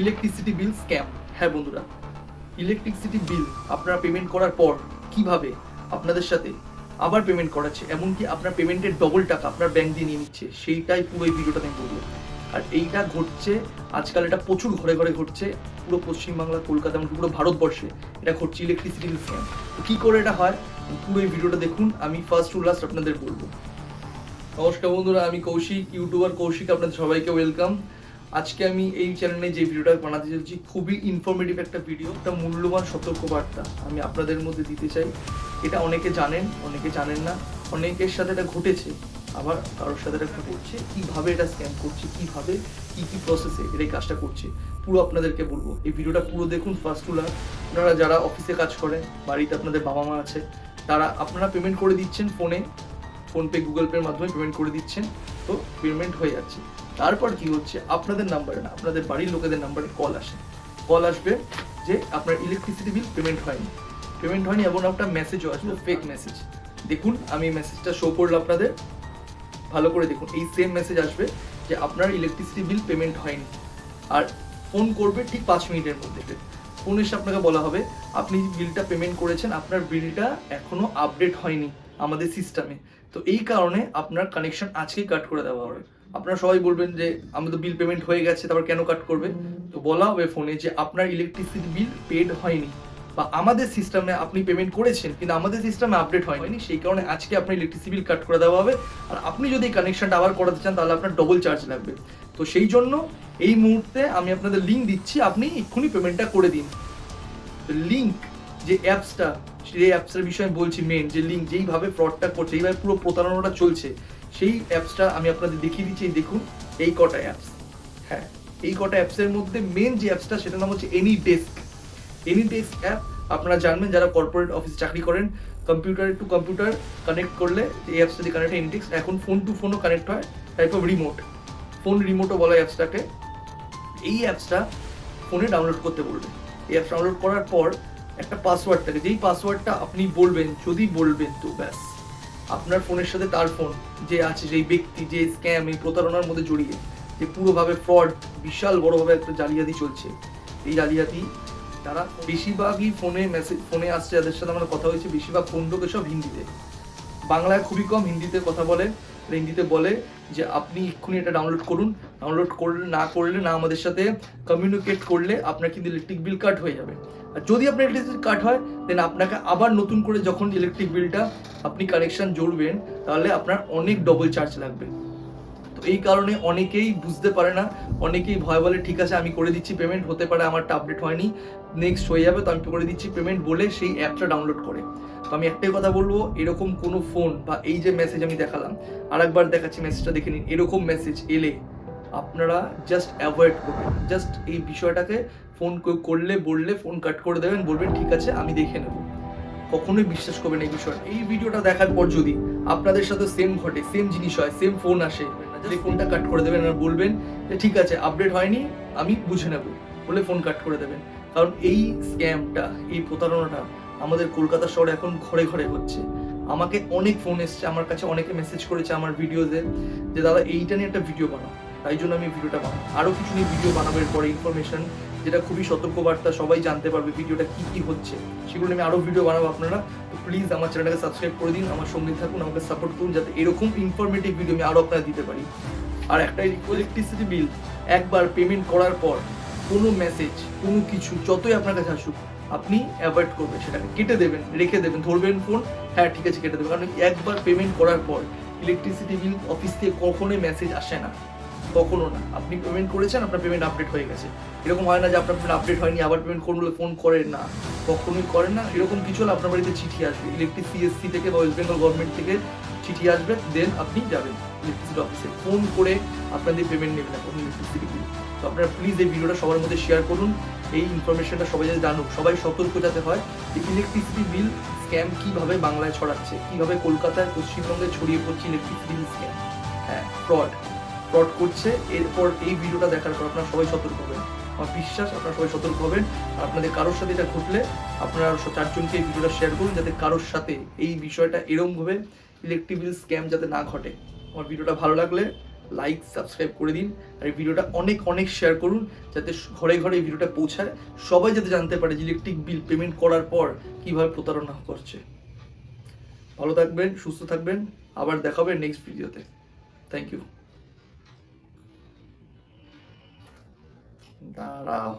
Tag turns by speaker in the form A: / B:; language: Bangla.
A: ইলেকট্রিসিটি বিল স্ক্যাম হ্যাঁ বন্ধুরা ইলেকট্রিসিটি বিল আপনারা পেমেন্ট করার পর কীভাবে আপনাদের সাথে আবার পেমেন্ট করাচ্ছে, এমনকি আপনার পেমেন্টের ডবল টাকা আপনার ব্যাংক দিয়ে নিয়ে নিচ্ছে, সেইটাই পুরো এই ভিডিওটা আমি বলব। আর এইটা ঘটছে, আজকাল এটা প্রচুর ঘরে ঘরে ঘটছে, পুরো পশ্চিমবাংলা, কলকাতা এমনকি পুরো ভারতবর্ষে এটা ঘটছে ইলেকট্রিসিটি বিল স্ক্যাম কী করে এটা হয়? পুরো এই ভিডিওটা দেখুন, আমি ফার্স্ট টু লাস্ট আপনাদের বলব। নমস্কার বন্ধুরা, আমি কৌশিক ইউটিউবার কৌশিক, আপনাদের সবাইকে ওয়েলকাম আজকে আমি এই চ্যানেলে যে ভিডিওটা বানাতে চলছি, খুবই ইনফরমেটিভ একটা ভিডিও একটা মূল্যবান সতর্কবার্তা আমি আপনাদের মধ্যে দিতে চাই। এটা অনেকে জানেন অনেকে জানেন না। অনেকের সাথে এটা ঘটেছে, আবার কারোর সাথে এটা ঘটছে, কীভাবে এটা স্ক্যাম করছে, কীভাবে, কি কি প্রসেসে এটা এই কাজটা করছে, পুরো আপনাদেরকে বলব। এই ভিডিওটা পুরো দেখুন ফার্স্ট টু আপনারা যারা অফিসে কাজ করেন, বাড়িতে আপনাদের বাবা মা আছে, তারা আপনারা পেমেন্ট করে দিচ্ছেন ফোনে ফোনপে গুগল পের মাধ্যমে পেমেন্ট করে দিচ্ছেন। তো পেমেন্ট হয়ে যাচ্ছে। তারপর কি হচ্ছে? আপনাদের নাম্বারে না, আপনাদের বাড়ির লোকেদের নাম্বারে কল আসে। কল আসবে যে আপনার ইলেকট্রিসিটি বিল পেমেন্ট হয়নি। পেমেন্ট হয়নি এবং একটা মেসেজও আসবে ফেক মেসেজ দেখুন, আমি মেসেজটা শো করল আপনাদের। ভালো করে দেখুন, এই সেম মেসেজ আসবে যে আপনার ইলেকট্রিসিটি বিল পেমেন্ট হয়নি। আর ফোন করবে ঠিক পাঁচ মিনিটের মধ্যে। ফোন এসে আপনাকে বলা হবে, আপনি বিলটা পেমেন্ট করেছেন, আপনার বিলটা এখনও আপডেট হয়নি আমাদের সিস্টেমে তো এই কারণে আপনার কানেকশন আজকেই কাট করে দেওয়া হবে। আপনারা সবাই বলবেন যে আমাদের বিল পেমেন্ট হয়ে গেছে, তারপর কেন কাট করবে? তো বলা হবে ফোনে যে আপনার ইলেকট্রিসিটি বিল পেড হয়নি বা আমাদের সিস্টেমে আপনি পেমেন্ট করেছেন, কিন্তু আমাদের সিস্টেমে আপডেট হয়নি, সেই কারণে আজকে আপনার ইলেকট্রিসিটি বিল কাট করে দেওয়া হবে। আর আপনি যদি কানেকশনটা আবার করাতে চান, তাহলে আপনার ডবল চার্জ লাগবে। তো সেই জন্য এই মুহূর্তে আমি আপনাদের লিঙ্ক দিচ্ছি, আপনি এক্ষুনি পেমেন্টটা করে দিন। লিঙ্ক যে অ্যাপসটা সেই অ্যাপসের বিষয়ে বলছি মেন যে লিঙ্ক যেইভাবে ফ্রডটা করছে, এইভাবে পুরো প্রতারণাটা চলছে সেই অ্যাপসটা আমি আপনাদের দেখিয়ে দিচ্ছি দেখুন, এই কটা অ্যাপস হ্যাঁ এই কটা অ্যাপসের মধ্যে মেন যে অ্যাপসটা সেটার নাম হচ্ছে AnyDesk AnyDesk app আপনারা জানবেন যারা কর্পোরেট অফিস চাকরি করেন কম্পিউটার টু কম্পিউটার কানেক্ট করলে এই অ্যাপসটা দিয়ে কানেক্ট এনি ডেস্ক এখন ফোন টু ফোনও কানেক্ট হয় টাইপ অফ রিমোট ফোন রিমোটও বলা অ্যাপসটাকে এই অ্যাপসটা ফোনে ডাউনলোড করতে বলবে। এই অ্যাপস ডাউনলোড করার পর একটা পাসওয়ার্ড থাকে। যেই পাসওয়ার্ডটা আপনি বলবেন, যদি বলবেন তো ব্যাস। আপনার ফোনের সাথে তার ফোন, যে আছে, যেই ব্যক্তি, যে স্ক্যাম এই প্রতারণার মধ্যে জড়িয়ে, যে পুরোভাবে ফ্রড বিশাল বড়োভাবে একটা জালিয়াতি চলছে। এই জালিয়াতি তারা বেশিরভাগই ফোনে মেসেজ ফোনে আসছে যাদের সাথে আমার কথা হয়েছে, বেশিরভাগ ফোন ঢোকে সব হিন্দিতে। বাংলায় খুবই কম হিন্দিতে কথা বলে। হিন্দিতে বলে যে আপনি এক্ষুনি এটা ডাউনলোড করুন। ডাউনলোড করলে, না করলে, না আমাদের সাথে কমিউনিকেট করলে আপনার কিন্তু ইলেকট্রিক বিল কাট হয়ে যাবে। আর যদি আপনার ইলেকট্রিক কাট হয় দেন আপনাকে আবার নতুন করে যখন ইলেকট্রিক বিলটা আপনি কানেকশন জুড়বেন, তাহলে আপনার অনেক ডবল চার্জ লাগবে। তো এই কারণে অনেকেই বুঝতে পারে না, অনেকেই ভয় বলে, ঠিক আছে, আমি করে দিচ্ছি পেমেন্ট হতে পারে আমারটা আপডেট হয়নি। নেক্সট হয়ে যাবে, তো আমি করে দিচ্ছি পেমেন্ট বলে সেই অ্যাপটা ডাউনলোড করে। তো আমি একটাই কথা বলব, এরকম কোনো ফোন বা এই যে মেসেজ আমি দেখালাম, আরেকবার দেখাচ্ছি মেসেজটা দেখে নিন, এরকম মেসেজ এলে আপনারা জাস্ট অ্যাভয়েড করবেন। জাস্ট এই বিষয়টাকে ফোন করলে, বললে ফোন কাট করে দেবেন, বলবেন, ঠিক আছে, আমি দেখে নেব। কখনোই বিশ্বাস করবেন এই বিষয়টা এই ভিডিওটা দেখার পর যদি আপনাদের সাথে সেম ঘটে সেম জিনিস হয় সেম ফোন আসে যদি ফোনটা কাট করে দেবেন আর বলবেন যে, ঠিক আছে আপডেট হয়নি, আমি বুঝে নেব। বলে ফোন কাট করে দেবেন। কারণ এই স্ক্যামটা, এই প্রতারণাটা আমাদের কলকাতা শহরে এখন ঘরে ঘরে হচ্ছে। আমাকে অনেক ফোন এসছে, আমার কাছে অনেকে মেসেজ করেছে আমার ভিডিওতে যে, দাদা, এইটা নিয়ে একটা ভিডিও বানাও। তাই জন্য আমি ভিডিওটা বানাই আরও কিছু নিয়ে ভিডিও বানাবো, এরপরে ইনফরমেশন যেটা খুবই সতর্কবার্তা, সবাই জানতে পারবে ভিডিওটা কি কি হচ্ছে। সেগুলো আমি আরও ভিডিও বানাবো আপনারা। তো প্লিজ আমার চ্যানেলটাকে সাবস্ক্রাইব করে দিন, আমার সঙ্গে থাকুন, আমাকে সাপোর্ট করুন, যাতে এরকম ইনফরমেটিভ ভিডিও আমি আরও আপনারা দিতে পারি। আর একটা ইলেকট্রিসিটি বিল একবার পেমেন্ট করার পর কোনো মেসেজ কোনো কিছু, যতই আপনার কাছে আসুক, আপনি অ্যাভয়েড করবেন সেটাকে, কেটে দেবেন, রেখে দেবেন, ধরবেন ফোন হ্যাঁ ঠিক আছে, কেটে দেবেন। কারণ একবার পেমেন্ট করার পর ইলেকট্রিসিটি বিল অফিস থেকে কখনোই মেসেজ আসে না। কখনো না। আপনি পেমেন্ট করেছেন, আপনার পেমেন্ট আপডেট হয়ে গেছে। এরকম হয় না যে আপনার পেমেন্ট আপডেট হয়নি, আবার পেমেন্ট করুন বলে ফোন করেন না। কখনোই করেন না। এরকম কিছু হলে আপনার বাড়িতে চিঠি আসবে। ইলেকট্রিক সিএসসি থেকে বা ওয়েস্ট বেঙ্গল গভর্নমেন্ট থেকে চিঠি আসবে দেন আপনি যাবেন। ইলেকট্রিসিটি অফিসে ফোন করে আপনাদের পেমেন্ট নেবেন এখন ইলেকট্রিসিটি বিল তো আপনারা প্লিজ এই ভিডিওটা সবার মধ্যে শেয়ার করুন। এই ইনফরমেশনটা সবাই যাতে জানুক, সবাই সতর্ক যাতে হয় যে ইলেকট্রিসিটি বিল স্ক্যাম কীভাবে বাংলায় ছড়াচ্ছে, কীভাবে কলকাতায়, পশ্চিমবঙ্গে ছড়িয়ে পড়ছে ইলেকট্রিসিটি বিল স্ক্যাম হ্যাঁ ফ্রড ফ্রড করছে। এরপর এই ভিডিওটা দেখার পর আপনারা সবাই সতর্ক হবেন। আমার বিশ্বাস, আপনারা সবাই সতর্ক হবেন। আর আপনাদের কারোর সাথে এটা ঘটলে আপনারা চারজনকে এই ভিডিওটা শেয়ার করুন, যাতে কারোর সাথে এই বিষয়টা এরমভাবে ইলেকট্রিক বিল স্ক্যাম যাতে না ঘটে। আমার ভিডিওটা ভালো লাগলে লাইক সাবস্ক্রাইব করে দিন। আর এই ভিডিওটা অনেক অনেক শেয়ার করুন, যাতে ঘরে ঘরে এই ভিডিওটা পৌঁছায়। সবাই যাতে জানতে পারে যে ইলেকট্রিক বিল পেমেন্ট করার পর কীভাবে প্রতারণা করছে। ভালো থাকবেন, সুস্থ থাকবেন। আবার দেখা হবে নেক্সট ভিডিওতে থ্যাংক ইউ দাঁড়াও।